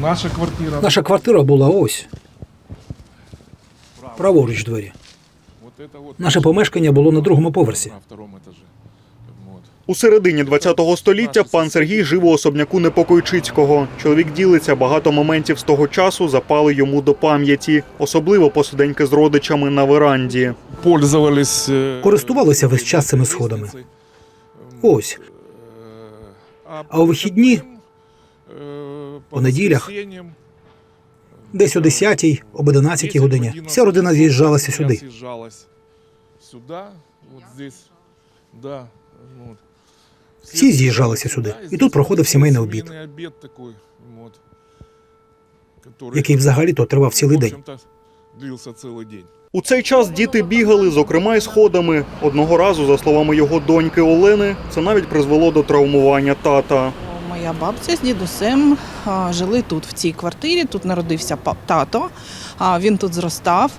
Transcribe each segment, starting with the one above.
наша квартира. Наша квартира була ось, праворуч двері. Вот это вот Наше помешкання було на другому поверсі. на втором этаже. Вот. У середині ХХ століття пан Сергій жив у особняку Непокойчицького. Чоловік ділиться, багато моментів з того часу запали йому до пам'яті, особливо посиденьки з родичами на веранді. Пользовались... э, Користувалися весь час цими сходами. лестницей. Ось. Э, А у вихідні, э, по неділях, воскресеньям, десь о 10-й, об 11-й 10, годині, 11 вся родина з'їжджалася семья сюди. съезжалась Сюда, вот здесь, да, вот. Всі з'їжджалися сюди. Да, І здесь тут проходив сімейний обід, сімейний обід такой, вот, который, який взагалі-то тривав цілий в день. общем-то, длился целый день. У цей час діти бігали, зокрема й сходами. Одного разу, за словами його доньки Олени, це навіть призвело до травмування тата. Моя бабця з дідусем жили тут, в цій квартирі. Тут народився тато. Він тут зростав.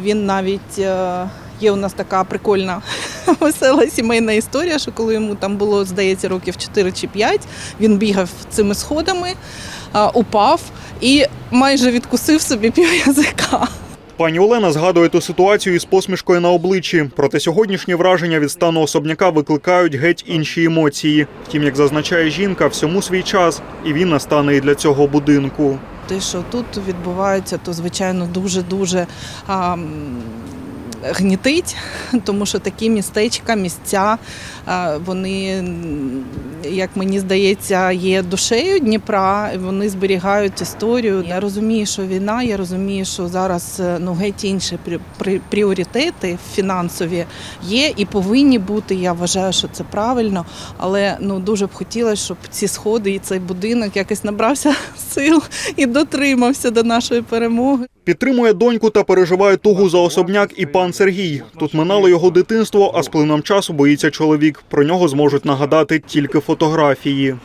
Він навіть е, є у нас така прикольна весела сімейна історія, що коли йому там було, здається, років 4 чи 5, він бігав цими сходами, упав і майже відкусив собі пів язика. Пані Олена згадує ту ситуацію із посмішкою на обличчі. Проте сьогоднішні враження від стану особняка викликають геть інші емоції. Втім, як зазначає жінка, всьому свій час, і він настане і для цього будинку. Те, що тут відбувається, то звичайно дуже дуже гнітить, тому що такі містечка, місця, вони, як мені здається, є душею Дніпра. Вони зберігають історію. Я розумію, що війна, я розумію, що зараз е, ну геть інші прі- прі- пріоритети фінансові є і повинні бути. Я вважаю, що це правильно. Але ну дуже б хотілося, щоб ці сходи і цей будинок якось набрався сил і дотримався до нашої перемоги. Підтримує доньку та переживає тугу за особняк і пан Сергій. Тут минало його дитинство, а з плином часу боїться чоловік. Про нього зможуть нагадати тільки фотографії.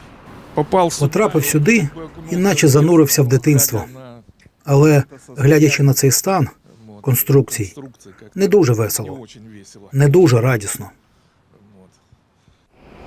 Потрапив сюди, і іначе занурився в дитинство. Але, глядячи на цей стан, конструкцій, конструкції, не дуже весело. не дуже радісно.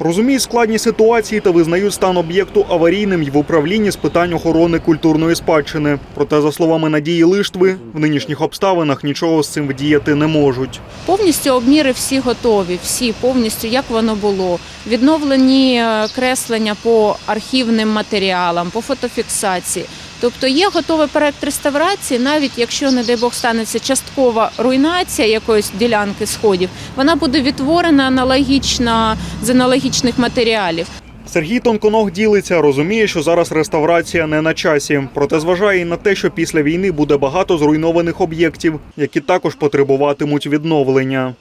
Вот. Розуміють складні ситуації та визнають стан об'єкту аварійним й в управлінні з питань охорони культурної спадщини. Проте, за словами Надії Лиштви, в нинішніх обставинах нічого з цим вдіяти не можуть. Повністю обміри всі готові, всі повністю як воно було. Відновлені е, креслення по архівним матеріалам, по фотофіксації. Тобто є готовий проект реставрації, навіть якщо, не дай Бог, станеться часткова руйнація якоїсь ділянки сходів, вона буде відтворена аналогічно з аналогічних матеріалів. Сергій Тонконог ділиться, розуміє, що зараз реставрація не на часі. Проте зважає і на те, що після війни буде багато зруйнованих об'єктів, які також потребуватимуть відновлення.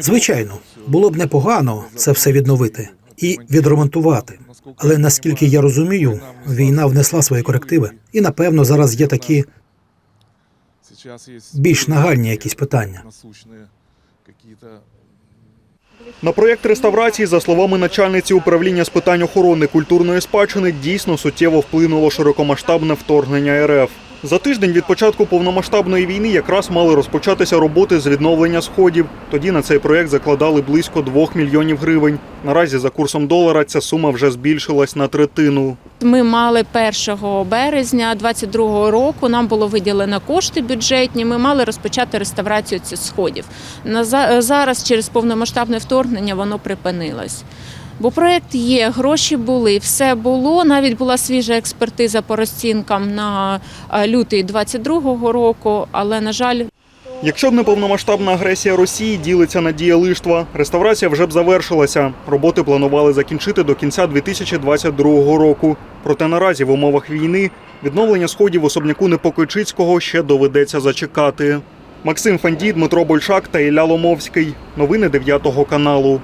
Звичайно, було б непогано це все відновити і відремонтувати. Але наскільки я розумію, війна внесла свої корективи, і напевно зараз є такі більш нагальні якісь питання. На проєкт реставрації, за словами начальниці управління з питань охорони культурної спадщини, дійсно суттєво вплинуло широкомасштабне вторгнення РФ. За тиждень від початку повномасштабної війни якраз мали розпочатися роботи з відновлення сходів. Тоді на цей проєкт закладали близько 2 мільйонів гривень. Наразі за курсом долара ця сума вже збільшилась на третину. Ми мали 1 березня 2022 року. Нам було виділено кошти бюджетні. Ми мали розпочати реставрацію цих сходів. Зараз через повномасштабне вторгнення воно припинилось. Бо проект є, гроші були, все було. Навіть була свіжа експертиза по розцінкам на е, лютий 22 року, але на жаль, Якщо б не повномасштабна агресія Росії, ділиться Надія Лиштва, реставрація вже б завершилася. Роботи планували закінчити до кінця 2022 року. Проте наразі в умовах війни відновлення сходів особняку Непокойчицького ще доведеться зачекати. Максим Фандій, Дмитро Большак та Ілля Ломовський. Новини 9 каналу.